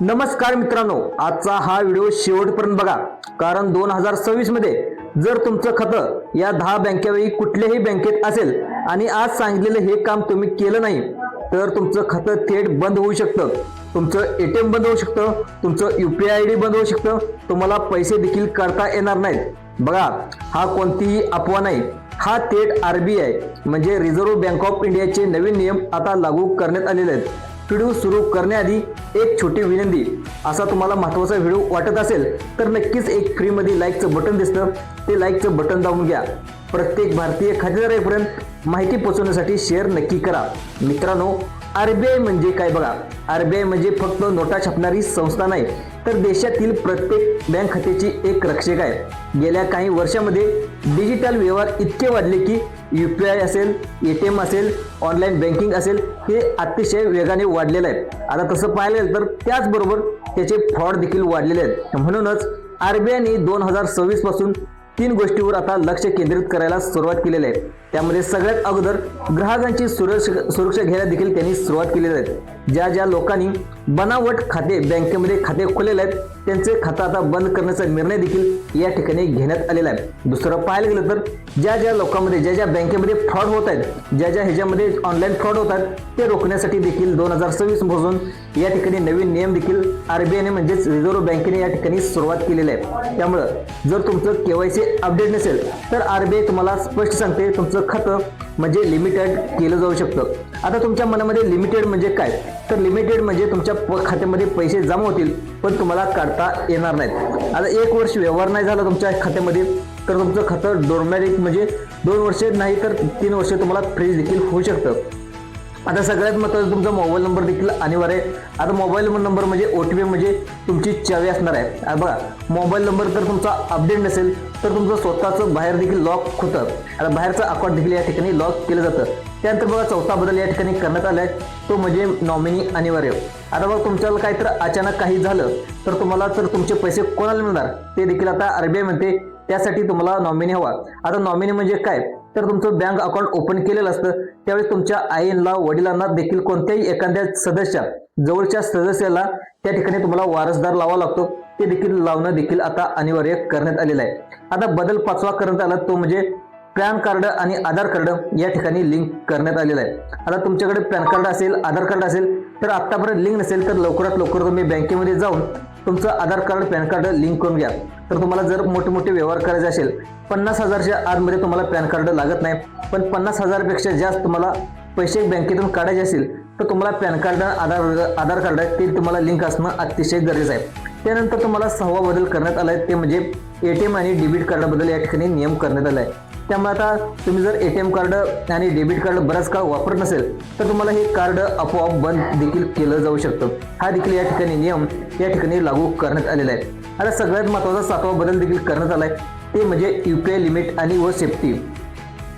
नमस्कार मित्रांनो आजचा हा व्हिडिओ शेवटपर्यंत बघा. कारण दोन हजार सव्वीसमध्ये जर तुमचं खातं या दहा बँकेवेळी कुठल्याही बँकेत असेल आणि आज सांगितलेलं हे काम तुम्ही केलं नाही तर तुमचं खातं थेट बंद होऊ शकतं. तुमचं एटीएम बंद होऊ शकतं तुमचं युपीआय आय डी बंद होऊ शकतं तुम्हाला पैसे देखील करता येणार नाहीत. बघा हा कोणतीही अफवा नाही. हा थेट आरबीआय म्हणजे रिझर्व्ह बँक ऑफ इंडियाचे नवीन नियम आता लागू करण्यात आलेले आहेत. व्हिडिओ सुरू करण्याआधी एक छोटी विनंती. असा तुम्हाला महत्त्वाचा व्हिडिओ वाटत असेल तर नक्कीच एक फ्रीमध्ये लाईकचं बटन दिसतं. ते लाईकचं बटन दाबून घ्या. प्रत्येक भारतीय खातेदारापर्यंत माहिती पोहोचवण्यासाठी शेअर नक्की करा. मित्रांनो आरबीआय म्हणजे काय बघा? आरबीआय म्हणजे फक्त नोटा छापणारी संस्था नाही. तर देशातील प्रत्येक बँक खात्याची एक रक्षक आहे. गेल्या काही वर्षामध्ये डिजिटल व्यवहार इतके वाढले की यू पी आय असेल ए टी एम असेल ऑनलाईन बँकिंग असेल हे अतिशय वेगाने वाढलेलं आहे. आता तसं पाहायला गेलं तर त्याचबरोबर त्याचे फ्रॉड देखील वाढलेले आहेत. म्हणूनच आर बी आयने दोन हजार सव्वीसपासून तीन गोष्टीवर आता लक्ष केंद्रित करायला सुरुवात केलेली आहे. त्यामध्ये सगळ्यात अगोदर ग्राहकांची सुरक्षा सुरक्षा घ्यायला देखील त्यांनी सुरुवात केलेली आहे. ज्या ज्या लोकांनी बनावट खाते बँकेमध्ये खाते खोलेले आहेत त्यांचे खातं आता बंद करण्याचा निर्णय देखील या ठिकाणी घेण्यात आलेला आहे. दुसरं पाहायला गेलं तर ज्या ज्या लोकांमध्ये ज्या ज्या बँकेमध्ये फ्रॉड होत आहेत ज्या ज्या ह्याच्यामध्ये ऑनलाईन फ्रॉड होत आहेत ते रोखण्यासाठी देखील दोन हजार सव्वीसपासून या ठिकाणी नवीन नियम देखील आरबीआयने म्हणजेच रिझर्व्ह बँकेने या ठिकाणी सुरुवात केलेली आहे. त्यामुळं जर तुमचं केवायसी अपडेट नसेल तर आरबीआय तुम्हाला स्पष्ट सांगते तुमचं खातं म्हणजे लिमिटेड केलं जाऊ शकतं. आता तुमच्या मनामध्ये लिमिटेड म्हणजे काय? तर लिमिटेड म्हणजे तुमच्या खात्यामध्ये पैसे जमा होतील पण तुम्हाला काढता येणार नाहीत. आता एक वर्ष व्यवहार नाही झाला तुमच्या खात्यामध्ये तर तुमचं खातं डोरमॅटिक म्हणजे दोन वर्षे नाही तर तीन वर्षे तुम्हाला फ्रीज देखील होऊ शकतं. आता सगळ्यात महत्त्वाचं तुमचा मोबाईल नंबर देखील अनिवार्य आहे. आता मोबाईल नंबर म्हणजे ओ टी पी म्हणजे तुमची चावी असणार आहे. बघा मोबाईल नंबर जर तुमचा अपडेट नसेल तर तुमचं स्वतःचं बाहेर देखील लॉक होतं. आता बाहेरचं अकाउंट देखील या ठिकाणी लॉक केलं जातं. त्यानंतर बघा चौथा बदल या ठिकाणी करण्यात आला आहे तो म्हणजे नॉमिनी अनिवार्य. आता बघा तुमच्याला तर अचानक काही झालं तर तुम्हाला तर तुमचे पैसे कोणाला मिळणार ते देखील आता आर बी म्हणते त्यासाठी तुम्हाला नॉमिनी हवा. आता नॉमिनी म्हणजे काय? तर तुमचं बँक अकाउंट ओपन केलेलं असतं. त्यावेळेस तुमच्या आईला वडिलांना देखील कोणत्याही एखाद्या सदस्या जवळच्या सदस्याला त्या ठिकाणी तुम्हाला वारसदार लावा लागतो. ते देखील लावणं देखील आता अनिवार्य करण्यात आलेलं आहे. आता बदल पाचवा करण्यात आला तो म्हणजे पॅन कार्ड आणि आधार कार्ड या ठिकाणी लिंक करण्यात आलेलं आहे. आता तुमच्याकडे पॅन कार्ड असेल आधार कार्ड असेल तर आतापर्यंत लिंक नसेल तर लवकरात लवकर तुम्ही बँकेमध्ये जाऊन तुमचं Aadhaar card PAN card link करून घ्या. तर तुम्हाला जर मोठे मोठे व्यवहार करायचे असेल पन्नास हजारच्या आतमध्ये तुम्हाला पॅन कार्ड लागत नाही. पण पन्नास हजारपेक्षा जास्त तुम्हाला पैसे बँकेतून काढायचे असेल तर तुम्हाला PAN card Aadhaar Aadhaar card ते तुम्हाला लिंक असणं अतिशय गरजेचं आहे. त्यानंतर तुम्हाला सहावा बदल करण्यात आला आहे ते म्हणजे ए टी एम आणि डेबिट कार्डाबद्दल या ठिकाणी नियम करण्यात आला आहे त्यामुळे आता तुम्ही जर ए टी एम कार्ड आणि डेबिट कार्ड बराच काळ वापरत नसेल तर तुम्हाला हे कार्ड आपोआप बंद देखील केलं जाऊ शकतं. हा देखील या ठिकाणी नियम या ठिकाणी लागू करण्यात आलेला आहे. आता सगळ्यात महत्त्वाचा सातवा बदल देखील करण्यात आला आहे ते म्हणजे यू पी आय लिमिट आणि व सेफ्टी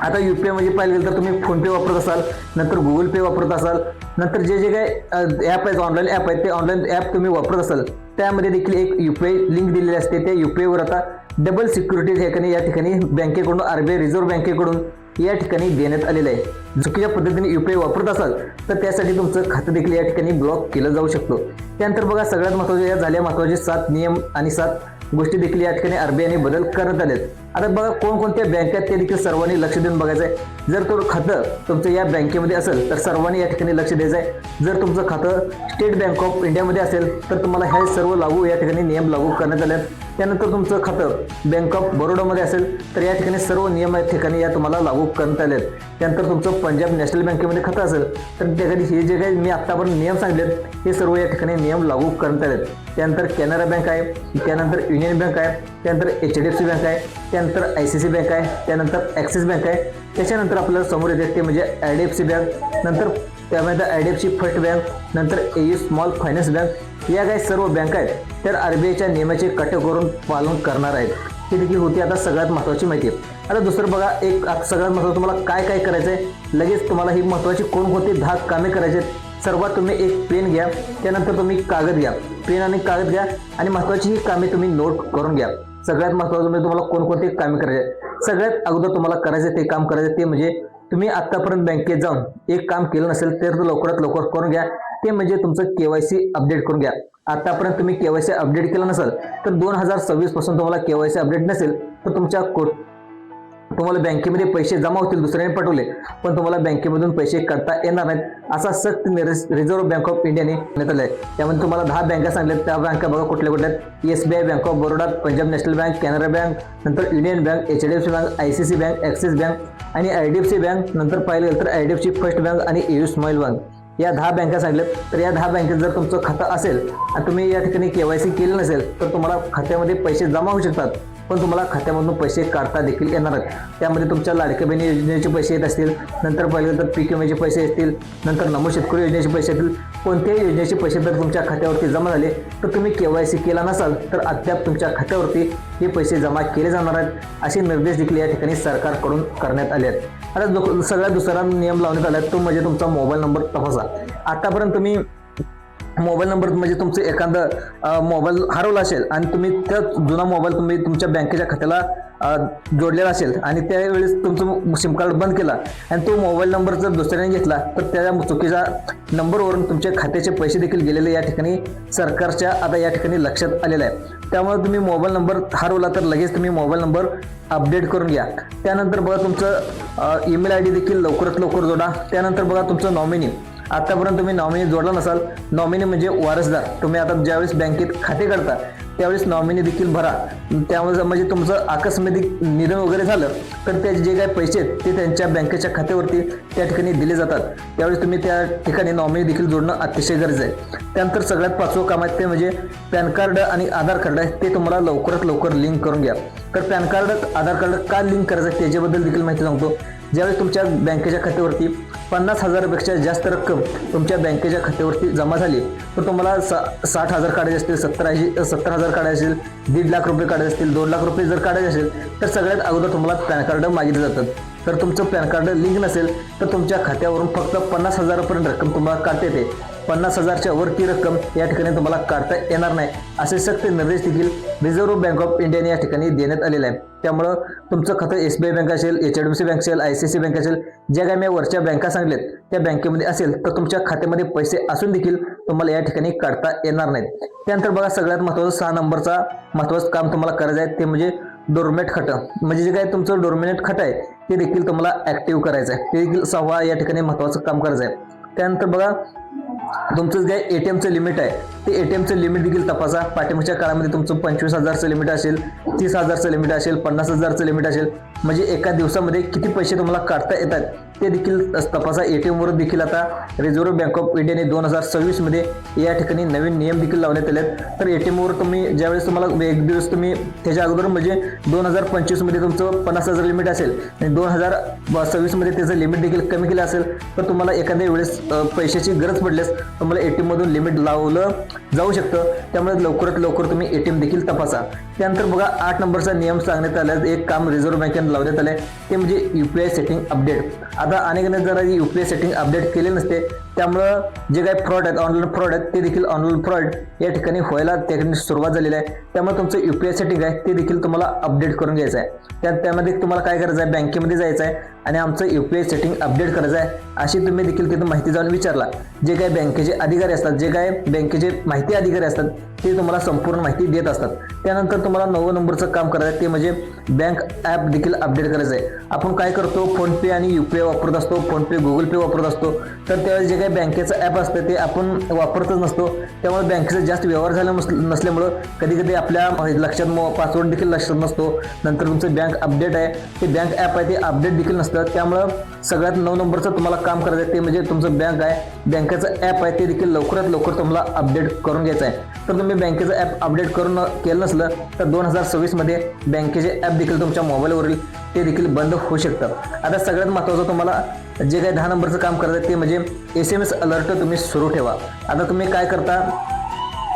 आता यू पी आय म्हणजे पाहिलं गेलं तर तुम्ही फोनपे वापरत असाल नंतर गुगल पे वापरत असाल नंतर जे जे काही ॲप आहेत ऑनलाईन ॲप आहेत ते ऑनलाईन ॲप तुम्ही वापरत असाल त्यामध्ये देखील एक यू पी आय लिंक दिलेली असते. त्या यू पी आयवर आता डबल सिक्युरिटीज ठिकाणी या ठिकाणी बँकेकडून आर बी आय रिझर्व्ह बँकेकडून या ठिकाणी देण्यात आलेलं आहे. चुकीच्या पद्धतीने यू पी आय वापरत असाल तर त्यासाठी तुमचं खातं देखील या ठिकाणी ब्लॉक केलं जाऊ शकतं. त्यानंतर बघा सगळ्यात महत्त्वाचे या झाल्या महत्त्वाचे सात नियम आणि सात गोष्टी देखील या ठिकाणी आरबीआयने बदल करण्यात आलेत. आता बघा कोणकोणत्या बँकेत ते देखील सर्वांनी लक्ष देऊन बघायचं आहे जर तो खातं तुमचं या बँकेमध्ये असेल तर सर्वांनी या ठिकाणी लक्ष द्यायचं आहे जर तुमचं खातं स्टेट बँक ऑफ इंडियामध्ये असेल तर तुम्हाला हे सर्व लागू या ठिकाणी नियम लागू करण्यात आले आहेत त्यानंतर तुमचं खातं बँक ऑफ बरोडामध्ये असेल तर या ठिकाणी सर्व नियम या ठिकाणी या तुम्हाला लागू करण्यात आले आहेत त्यानंतर तुमचं पंजाब नॅशनल बँकेमध्ये खातं असेल तर त्यासाठी हे जे काही मी आत्तापर्यंत नियम सांगितलेत हे सर्व या ठिकाणी नियम लागू करण्यात आले आहेत त्यानंतर कॅनरा बँक आहे त्यानंतर युनियन बँक आहे त्यानंतर H D F C Bank आहे त्यानंतर आय सी सी बँक आहे त्यानंतर ॲक्सिस बँक आहे. त्याच्यानंतर आपल्याला समोर येते ते म्हणजे I D F C Bank नंतर त्यामध्ये I D F C First Bank नंतर A U Small Finance Bank या काही सर्व बँक आहेत तर आर बी आयच्या नियमाचे करून पालन करणार आहेत. ही देखील होती आता सगळ्यात महत्त्वाची माहिती. आता दुसरं बघा एक सगळ्यात महत्त्वाचं तुम्हाला काय काय करायचं आहे लगेच तुम्हाला ही महत्त्वाची कोणकोणती दहा कामे करायची आहेत सर्वात तुम्ही एक पेन घ्या त्यानंतर तुम्ही कागद घ्या. पेन आणि कागद घ्या आणि महत्त्वाची ही कामे तुम्ही नोट करून घ्या. सगळ्यात महत्त्वाचं म्हणजे तुम्हाला कोणकोणते कामे करायचे आहेत. सगळ्यात अगोदर तुम्हाला करायचं ते काम करायचं ते म्हणजे तुम्ही आतापर्यंत बँकेत जाऊन एक काम केलं नसेल तर लवकरात लवकर करून घ्या. ते म्हणजे तुमचं केवायसी अपडेट करून घ्या. आतापर्यंत तुम्ही केवायसी अपडेट केलं नसेल तर दोन हजार सव्वीसपासून तुम्हाला केवायसी अपडेट नसेल तर तुमच्या कोट तुम्हाला बँकेमध्ये पैसे जमा होतील दुसऱ्याने पटवले पण तुम्हाला बँकेमधून पैसे काढता येणार नाहीत असा सक्त निर्देश रिझर्व्ह बँक ऑफ इंडियाने देण्यात आहे. त्यामध्ये तुम्हाला दहा बँका सांगल्यात त्या बँका बघा कुठल्या कुठल्या आहेत. S B I Bank of Baroda Punjab National Bank Canara Bank नंतर Union Bank H D F C Bank I C C Bank Axis Bank आणि I D F C Bank नंतर पाहिलं गेलं तर I D F C First Bank आणि AU Smile Bank या दहा बँका सांगल्यात तर या दहा बँकेत जर तुमचं खातं असेल आणि तुम्ही या ठिकाणी केवायसी केलं नसेल तर तुम्हाला खात्यामध्ये पैसे जमा होऊ शकतात. पण तुम्हाला खात्यामधून पैसे काढता देखील येणार आहेत. त्यामध्ये तुमच्या लाडक्या बहिणी योजनेचे पैसे येत असतील नंतर पाहिलं तर पीक विम्याचे पैसे येतील नंतर नमो शेतकरी योजनेचे पैसे येतील. कोणत्याही योजनेचे पैसे जर तुमच्या खात्यावरती जमा झाले तर तुम्ही के वाय सी केला नसाल तर अद्याप तुमच्या खात्यावरती हे पैसे जमा केले जाणार आहेत असे निर्देश देखील या ठिकाणी सरकारकडून करण्यात आले आहेत. आता सगळ्यात दुसरा नियम लावण्यात आला आहे तो म्हणजे तुमचा मोबाईल नंबर तपासा. आतापर्यंत तुम्ही मोबाईल नंबर म्हणजे तुमचं एखादं मोबाईल हरवला असेल आणि तुम्ही त्या जुना मोबाईल तुम्ही तुमच्या बँकेच्या खात्याला जोडलेला असेल आणि त्यावेळेस तुमचं सिम कार्ड बंद केला आणि तो मोबाईल नंबर जर दुसऱ्याने घेतला तर त्या चुकीच्या नंबरवरून तुमच्या खात्याचे पैसे देखील गेलेले या ठिकाणी सरकारच्या आता या ठिकाणी लक्षात आलेलं आहे. त्यामुळे तुम्ही मोबाईल नंबर हरवला तर लगेच तुम्ही मोबाईल नंबर अपडेट करून घ्या. त्यानंतर बघा तुमचं ईमेल आय डी देखील लवकरात लवकर जोडा. त्यानंतर बघा तुमचं नॉमिनी. आतापर्यंत तुम्ही नॉमिनी जोडला नसाल. नॉमिनी म्हणजे वारसदार. तुम्ही आता ज्यावेळेस बँकेत खाते काढता त्यावेळेस नॉमिनी देखील भरा. त्यामुळे म्हणजे तुमचं आकस्मिक निधन वगैरे झालं तर त्याचे जे काही पैसे आहेत ते त्यांच्या बँकेच्या खात्यावरती त्या ठिकाणी दिले जातात. त्यावेळेस तुम्ही त्या ठिकाणी नॉमिनी देखील जोडणं अतिशय गरजेचं आहे. त्यानंतर सगळ्यात पाचवं काम आहे ते म्हणजे पॅन कार्ड आणि आधार कार्ड आहे ते तुम्हाला लवकरात लवकर लिंक करून घ्या. तर पॅन कार्ड आधार कार्ड का लिंक करायचं आहे त्याच्याबद्दल देखील माहिती सांगतो. ज्यावेळेस तुमच्या बँकेच्या खात्यावरती पन्नास हजारापेक्षा जास्त रक्कम तुमच्या बँकेच्या खात्यावरती जमा झाली तर तुम्हाला सा साठ हजार काढायचे असतील सत्तर ऐंशी सत्तर हजार काढायचे असतील दीड लाख रुपये काढायचे असतील दोन लाख रुपये जर काढायचे असेल तर सगळ्यात अगोदर तुम्हाला पॅन कार्ड मागितले जातात. तर तुमचं पॅन कार्ड लिंक नसेल तर तुमच्या खात्यावरून फक्त पन्नास हजारापर्यंत रक्कम तुम्हाला काढता येते. पन्नास हजारच्या वरती रक्कम या ठिकाणी तुम्हाला काढता येणार नाही असे सक्त निर्देश देखील रिझर्व्ह बँक ऑफ इंडियाने या ठिकाणी देण्यात आलेले आहे त्यामुळं तुमचं खातं एस बी आय बँक असेल एच डी सी बँक असेल आय सी सी बँक असेल ज्या काही मी वरच्या बँका सांगलेत त्या बँकेमध्ये असेल तर तुमच्या खात्यामध्ये पैसे असून देखील तुम्हाला या ठिकाणी काढता येणार नाहीत. त्यानंतर बघा सगळ्यात महत्त्वाचं सहा नंबरचा महत्त्वाचं काम तुम्हाला करायचं आहे ते म्हणजे डोरमेट खातं. म्हणजे जे काय तुमचं डोरमेट खातं आहे ते देखील तुम्हाला ॲक्टिव्ह करायचं आहे. ते देखील सव्वा या ठिकाणी महत्त्वाचं काम करायचं आहे. त्यानंतर बघा तुमचं जे ए टी एमचं लिमिट आहे ते ए टी एमचं लिमिट देखील तपासा. पाठिंबाच्या काळामध्ये तुमचं पंचवीस हजारचं लिमिट असेल तीस हजारचं लिमिट असेल पन्नास हजारचं लिमिट असेल म्हणजे एका दिवसामध्ये किती पैसे तुम्हाला काढता येतात ते देखील तपासा. ए टी एमवर देखील आता रिझर्व्ह बँक ऑफ इंडियाने दोन हजार सव्वीसमध्ये या ठिकाणी नवीन नियम देखील लावण्यात आले आहेत तर ए टी एमवर तुम्ही ज्यावेळेस तुम्हाला एक दिवस तुम्ही त्याच्या अगोदर म्हणजे दोन हजार पंचवीसमध्ये तुमचं पन्नास हजार लिमिट असेल आणि दोन हजार सव्वीसमध्ये त्याचं लिमिट देखील कमी केलं असेल तर तुम्हाला एखाद्या वेळेस पैशाची गरज पडल्यास तुम्हाला ए टी एममधून लिमिट लावलं जाऊ शकतं. त्यामुळे लवकरात लवकर तुम्ही ए टी एम देखील तपासा. त्यानंतर बघा आठ नंबरचा नियम सांगण्यात आल्यास एक काम रिझर्व्ह बँकेने लावण्यात आलं आहे ते म्हणजे U P I setting update आता अनेकांनी जरा U P I setting update केले नसते. त्यामुळं जे काही फ्रॉड आहेत ऑनलाईन फ्रॉड आहेत ते देखील ऑनलाईन फ्रॉड या ठिकाणी व्हायला त्या ठिकाणी सुरुवात झालेली आहे. त्यामुळे तुमचं यू पी आय सेटिंग आहे ते देखील तुम्हाला अपडेट करून घ्यायचं आहे. त्या त्यामध्ये तुम्हाला काय करायचं आहे बँकेमध्ये जायचं आहे आणि आमचं U P I setting update करायचं आहे अशी तुम्ही देखील तिथं माहिती जाऊन विचारला. जे काही बँकेचे अधिकारी असतात जे काय बँकेचे माहिती अधिकारी असतात ते तुम्हाला संपूर्ण माहिती देत असतात. त्यानंतर तुम्हाला नवं नंबरचं काम करायचं आहे ते म्हणजे बँक ॲप देखील अपडेट करायचं आहे. आपण काय करतो फोनपे आणि यू पी आय वापरत असतो फोनपे गुगल पे वापरत असतो. तर त्यावेळेस जे काही बँकेचं ॲप असतं ते आपण वापरतच नसतो. त्यामुळे बँकेचा जास्त व्यवहार झाला नस- नसल्यामुळं कधी कधी आपल्या लक्षात पासवर्ड देखील लक्षात नसतो. नंतर तुमचं बँक अपडेट आहे. ते बँक ॲप आहे ते अपडेट देखील नसतं. त्यामुळं सगळ्यात नऊ नंबरचं तुम्हाला काम करायचं आहे ते म्हणजे तुमचं बँक आहे. बँकेचं ॲप आहे ते देखील लवकरात लवकर तुम्हाला अपडेट करून घ्यायचं आहे. तर तुम्ही बँकेचं ॲप अपडेट करून केलं नसलं तर दोन हजार सव्वीसमध्ये बँकेचे ॲप देखील तुमच्या मोबाईलवरील ते देखील बंद होऊ शकतं. आता सगळ्यात महत्त्वाचं तुम्हाला जे काही दहा नंबरचं काम करत आहेत ते म्हणजे एस एम एस अलर्ट तुम्ही सुरू ठेवा. आता तुम्ही काय करता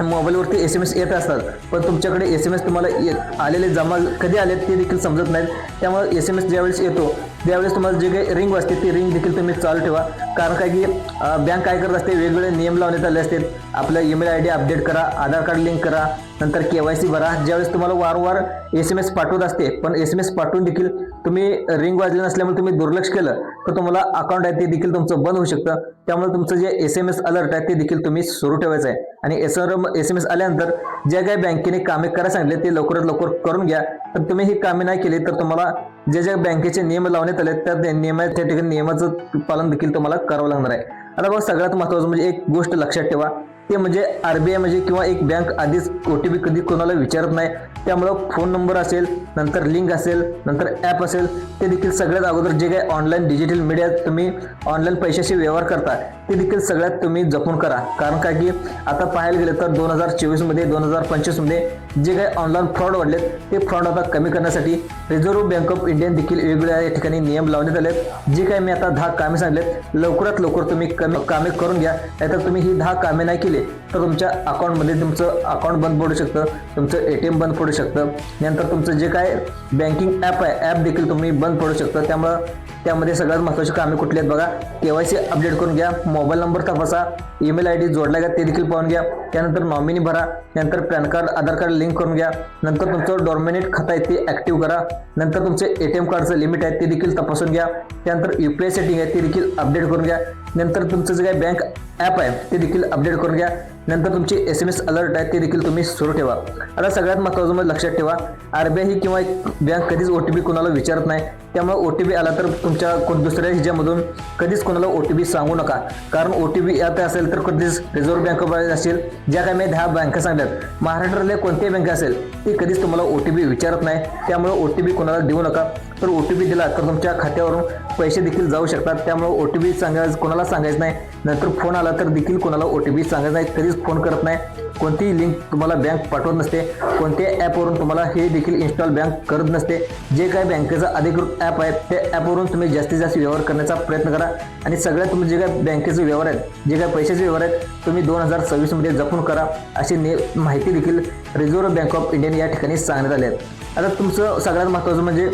मोबाईलवरती एस एम एस येत असतात पण तुमच्याकडे एस एम एस तुम्हाला येत आलेले जमा कधी आले ते देखील समजत नाहीत. त्यामुळे एस एम एस ज्यावेळेस येतो त्यावेळेस तुम्हाला जे काही रिंग वाजते ती रिंग देखील तुम्ही चालू ठेवा. कारण काय की बँक काय करत असते? वेगवेगळे नियम लावण्यात आले असते. आपलं ईमेल आय डी अपडेट करा आधार कार्ड लिंक करा नंतर के वाय सी भरा. ज्यावेळेस तुम्हाला वारंवार एस एम एस पाठवत असते पण एस एम एस पाठवून देखील तुम्ही रिंग वाजले नसल्यामुळे तुम्ही दुर्लक्ष केलं तर तुम्हाला अकाउंट आहे ते देखील तुमचं बंद होऊ शकतं. त्यामुळे तुमचं जे एस एम एस अलर्ट आहे ते देखील तुम्ही सुरू ठेवायचं आहे. आणि एस एस एम एस आल्यानंतर ज्या काही बँकेने कामे करायला सांगितले ते लवकरात लवकर करून घ्या. तर तुम्ही ही कामे नाही केली तर तुम्हाला जे ज्या बँकेचे नियम लावण्यात आले त्या नियमा त्या ठिकाणी नियमाचं पालन देखील तुम्हाला करावं लागणार आहे. आता बघा सगळ्यात महत्त्वाचं म्हणजे एक गोष्ट लक्षात ठेवा. ते म्हणजे आरबीआय म्हणजे किंवा एक बँक आधीच ओ टी पी कधी कोणाला विचारत नाही. त्यामुळं फोन नंबर असेल नंतर लिंक असेल नंतर ॲप असेल ते देखील सगळ्यात अगोदर जे काही ऑनलाईन डिजिटल मीडियात तुम्ही ऑनलाईन पैशाशी व्यवहार करता ते देखील सगळ्यात तुम्ही जपून करा. कारण काय की आता पाहायला गेलं तर दोन हजार चोवीसमध्ये दोन हजार पंचवीसमध्ये जे काही ऑनलाईन फ्रॉड वाढलेत ते फ्रॉड आता कमी करण्यासाठी रिझर्व्ह बँक ऑफ इंडिया देखील वेगवेगळ्या या ठिकाणी नियम लावण्यात आलेत. जे काही मी आता दहा कामे सांगलेत लवकरात लवकर तुम्ही कमी कामे करून घ्या नाहीतर तुम्ही ही दहा कामे नाही केली तर तुमच्या अकाउंटमध्ये तुमचं अकाउंट बंद पडू शकतं तुमचं ए टी एम बंद पडू शकतं. नंतर तुमचं जे काय बँकिंग ॲप आहे ॲप देखील तुम्ही बंद पडू शकतं. त्यामुळं त्यामध्ये सगळ्यात महत्त्वाची कामे कुठली आहेत बघा के वाय सी अपडेट करून घ्या मोबाईल नंबर तपासा ईमेल आय डी जोडला का ते देखील पाहून घ्या. त्यानंतर नॉमिनी भरा नंतर PAN card Aadhaar card link करून घ्या. नंतर तुमचं डॉर्मिनेट खातं आहे ते ॲक्टिव्ह करा. नंतर तुमचे ए टी एम कार्डचं लिमिट आहे ते देखील तपासून घ्या. त्यानंतर यू पी आय सेटिंग आहे ते देखील अपडेट करून घ्या. नंतर तुमचं जे काही बँक ॲप आहे ते देखील अपडेट करून घ्या. Colombia. नंतर तुमची एस एम एस अलर्ट आहे ते देखील तुम्ही सुरू ठेवा. आता सगळ्यात महत्त्वाचं म्हणजे लक्षात ठेवा आर बी आय ही किंवा एक बँक कधीच ओ टी पी कोणाला विचारत नाही. त्यामुळे ओ टी पी आला तर तुमच्या कोण दुसऱ्या ह्याच्यामधून कधीच कोणाला ओ टी पी सांगू नका. कारण ओ टी पी यात असेल तर कधीच रिझर्व्ह बँक ऑफ असेल ज्या काही मी दहा बँका सांगतात महाराष्ट्रातल्या कोणत्याही बँका असेल ती कधीच तुम्हाला ओ टी पी विचारत नाही. त्यामुळे ओ टी पी कोणाला देऊ नका. तर ओ टी पी दिला तर तुमच्या खात्यावरून पैसे देखील जाऊ शकतात. त्यामुळे ओ टी पी सांगायचं कोणाला सांगायचं नाही. नंतर फोन आला तर देखील कोणाला ओ टी पी सांगायचं नाही. कधीच फोन करत नाही. कोणतीही लिंक तुम्हाला बँक पाठवत नसते. कोणत्याही ॲपवरून तुम्हाला हे देखील इन्स्टॉल बँक करत नसते. जे काही बँकेचं अधिकृत ॲप आहे त्या ॲपवरून तुम्ही जास्तीत जास्त व्यवहार करण्याचा प्रयत्न करा. आणि सगळ्यात तुम्ही जे काही बँकेचे व्यवहार आहेत जे काही पैशाचे व्यवहार आहेत तुम्ही दोन हजार सव्वीसमध्ये जपून करा. अशी ने माहिती देखील रिझर्व्ह बँक ऑफ इंडियाने या ठिकाणी सांगण्यात आले आहेत आता तुमचं सगळ्यात महत्त्वाचं म्हणजे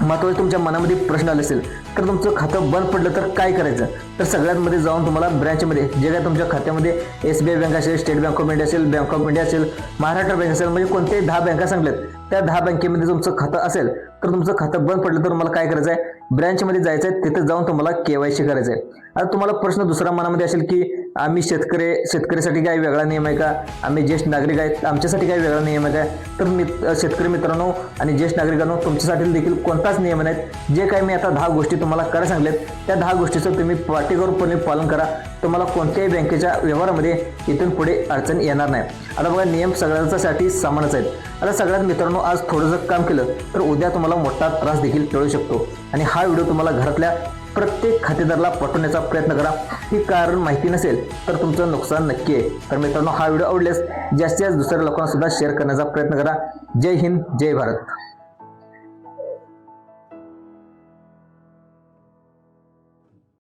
महत्त्वाचं तुमच्या मनामध्ये प्रश्न आले असेल तर तुमचं खातं बंद पडलं तर काय करायचं? तर सगळ्यात मध्ये जाऊन तुम्हाला ब्रँचमध्ये जे काय तुमच्या खात्यामध्ये एस बी आय बँक असेल स्टेट बँक ऑफ इंडिया असेल बँक ऑफ इंडिया असेल महाराष्ट्र बँक असेल म्हणजे कोणत्याही दहा बँका सांगल्यात त्या दहा बँकेमध्ये तुमचं खातं असेल तर तुमचं खातं बंद पडलं तर तुम्हाला काय करायचं आहे ब्रँचमध्ये जायचं आहे तिथं जाऊन तुम्हाला केवायसी करायचं आहे आता तुम्हाला प्रश्न दुसऱ्या मनामध्ये असेल की आम्ही शेतकरी शेतकऱ्यासाठी काय वेगळा नियम आहे का? आम्ही ज्येष्ठ नागरिक आहेत आमच्यासाठी काय वेगळा नियम आहे काय तर मित शेतकरी मित्रांनो आणि ज्येष्ठ नागरिकांनो तुमच्यासाठी देखील कोणताच नियम नाहीत. जे काही मी आता दहा गोष्टी तुम्हाला करायला सांगलेत त्या दहा गोष्टीचं तुम्ही पाठीकोरपणे पालन करा. तुम्हाला कोणत्याही बँकेच्या व्यवहारामध्ये इथून पुढे अडचण येणार नाही. आता बघा नियम सगळ्यांच्यासाठी समानच आहेत. आता सगळ्यात मित्रांनो आज थोडंसं काम केलं तर उद्या तुम्हाला मोठा त्रास देखील टळू शकतो. आणि हा व्हिडिओ तुम्हाला घरातल्या प्रत्येक खातेदाराला पटवण्याचा प्रयत्न करा. ही कारण माहिती नसेल तर तुमचं नुकसान नक्की आहे. तर मित्रांनो हा व्हिडिओ आवडल्यास जास्तीत जास्त दुसऱ्या लोकांना सुद्धा शेअर करण्याचा प्रयत्न करा. जय हिंद जय भारत.